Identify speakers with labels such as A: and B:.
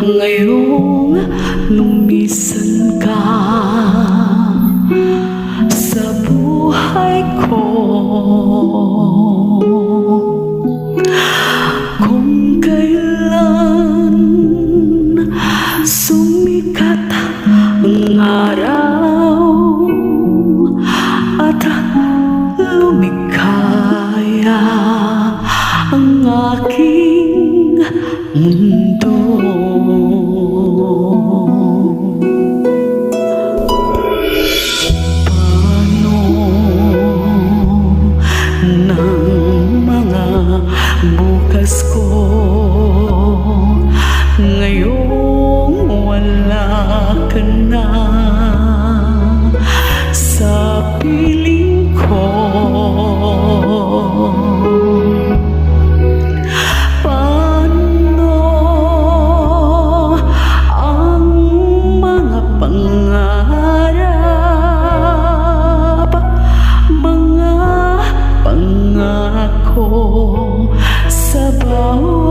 A: Ngayong lumisan ka sa buhay ko. Kung kailan sumikat ang araw At lumikaya ang aking mundo bukas ko Oh.